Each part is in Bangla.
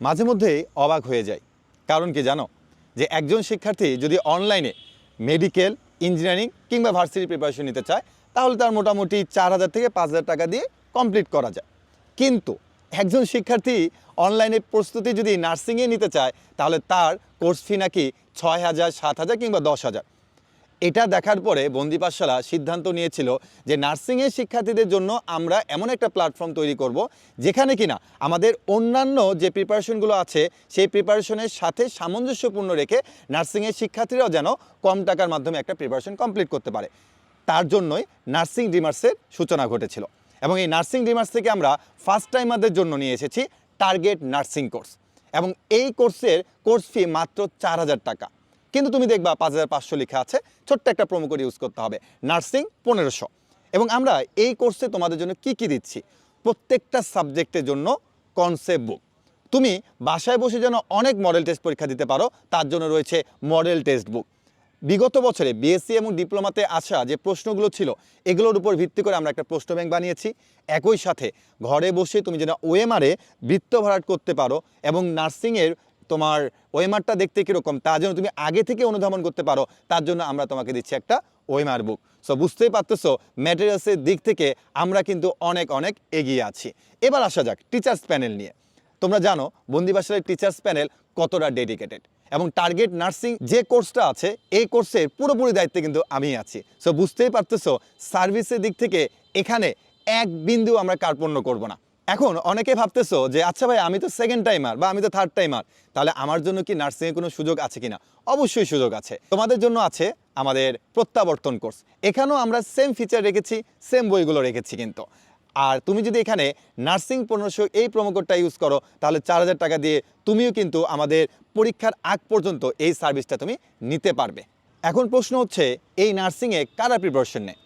মাঝে মধ্যে অবাক হয়ে যায়। কারণ কি জানো? যে একজন শিক্ষার্থী যদি অনলাইনে মেডিকেল, ইঞ্জিনিয়ারিং কিংবা ভার্সিটি প্রিপারেশন নিতে চায়, তাহলে তার মোটামুটি চার হাজার থেকে পাঁচ হাজার টাকা দিয়ে কমপ্লিট করা যায়। কিন্তু একজন শিক্ষার্থী অনলাইনে প্রস্তুতি যদি নার্সিংয়ে নিতে চায়, তাহলে তার কোর্স ফি নাকি ছয় হাজার, সাত হাজার কিংবা দশ হাজার। এটা দেখার পরে বন্দি পাঠশালা সিদ্ধান্ত নিয়েছিল যে নার্সিংয়ের শিক্ষার্থীদের জন্য আমরা এমন একটা প্ল্যাটফর্ম তৈরি করব, যেখানে কিনা আমাদের অন্যান্য যে প্রিপারেশনগুলো আছে, সেই প্রিপারেশনের সাথে সামঞ্জস্যপূর্ণ রেখে নার্সিংয়ের শিক্ষার্থীরাও যেন কম টাকার মাধ্যমে একটা প্রিপারেশন কমপ্লিট করতে পারে। তার জন্যই নার্সিং ডিমার্সের সূচনা ঘটেছিল। এবং এই নার্সিং ডিমার্স থেকে আমরা ফার্স্ট টাইমারদের জন্য নিয়ে এসেছি টার্গেট নার্সিং কোর্স এবং এই কোর্সের কোর্স ফি মাত্র চার হাজার টাকা। কিন্তু তুমি দেখবা পাঁচ হাজার পাঁচশো লেখা আছে, ছোট্ট একটা প্রোমো কোড ইউজ করতে হবে নার্সিং পনেরোশো। এবং আমরা এই কোর্সে তোমাদের জন্য কি কি দিচ্ছি? প্রত্যেকটা সাবজেক্টের জন্য কনসেপ্ট বুক তুমি বাসায় বসে যেন অনেক মডেল টেস্ট পরীক্ষা দিতে পারো, তার জন্য রয়েছে মডেল টেস্ট বুক বিগত বছরে বিএসসি এবং ডিপ্লোমাতে আসা যে প্রশ্নগুলো ছিল, এগুলোর উপর ভিত্তি করে আমরা একটা প্রশ্ন ব্যাংক বানিয়েছি। একই সাথে ঘরে বসে তুমি যেন ওএমআরে বৃত্ত ভরাট করতে পারো এবং নার্সিংয়ের তোমার ওয়েমারটা দেখতে কীরকম? তার জন্য তুমি আগে থেকে অনুধাবন করতে পারো। তার জন্য আমরা তোমাকে দিচ্ছি একটা ওয়েমার বুক। সো বুঝতেই পারতেছো, ম্যাটেরিয়ালসের দিক থেকে আমরা কিন্তু অনেক অনেক এগিয়ে আছি। এবার আসা যাক টিচার্স প্যানেল নিয়ে। তোমরা জানো বন্দিবাসারের টিচার্স প্যানেল কতটা ডেডিকেটেড এবং টার্গেট নার্সিং যে কোর্সটা আছে, এই কোর্সের পুরোপুরি দায়িত্বে কিন্তু আমি আছি। সো বুঝতেই পারতেছো সার্ভিসের দিক থেকে এখানে এক বিন্দু আমরা কার্পণ্য করব না। এখন অনেকে ভাবতেছো যে আচ্ছা ভাই, আমি তো সেকেন্ড টাইমার বা আমি তো থার্ড টাইমার তাহলে আমার জন্য কি নার্সিংয়ে কোনো সুযোগ আছে কিনা? অবশ্যই সুযোগ আছে। তোমাদের জন্য আছে আমাদের প্রত্যাবর্তন কোর্স এখানেও আমরা সেম ফিচার রেখেছি সেম বইগুলো রেখেছি কিন্তু। আর তুমি যদি এখানে নার্সিং পনেরোশো এই প্রোমোকোডটা ইউজ করো, তাহলে চার হাজার টাকা দিয়ে তুমিও কিন্তু আমাদের পরীক্ষার আগ পর্যন্ত এই সার্ভিসটা তুমি নিতে পারবে। এখন প্রশ্ন হচ্ছে, এই নার্সিংয়ে কারা প্রিপারেশন নেয়?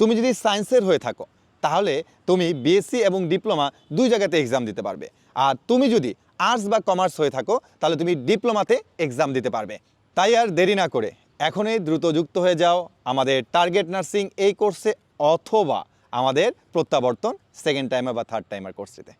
তুমি যদি সায়েন্সের হয়ে থাকো তাহলে তুমি বিএসসি এবং ডিপ্লোমা দুই জায়গাতে এক্সাম দিতে পারবে। আর তুমি যদি আর্টস বা কমার্স হয়ে থাকো, তাহলে তুমি ডিপ্লোমাতে এক্সাম দিতে পারবে। তাই আর দেরি না করে এখনই দ্রুত যুক্ত হয়ে যাও আমাদের টার্গেট নার্সিং এই কোর্সে অথবা আমাদের প্রত্যাবর্তন সেকেন্ড টাইমার বা থার্ড টাইমার কোর্সটিতে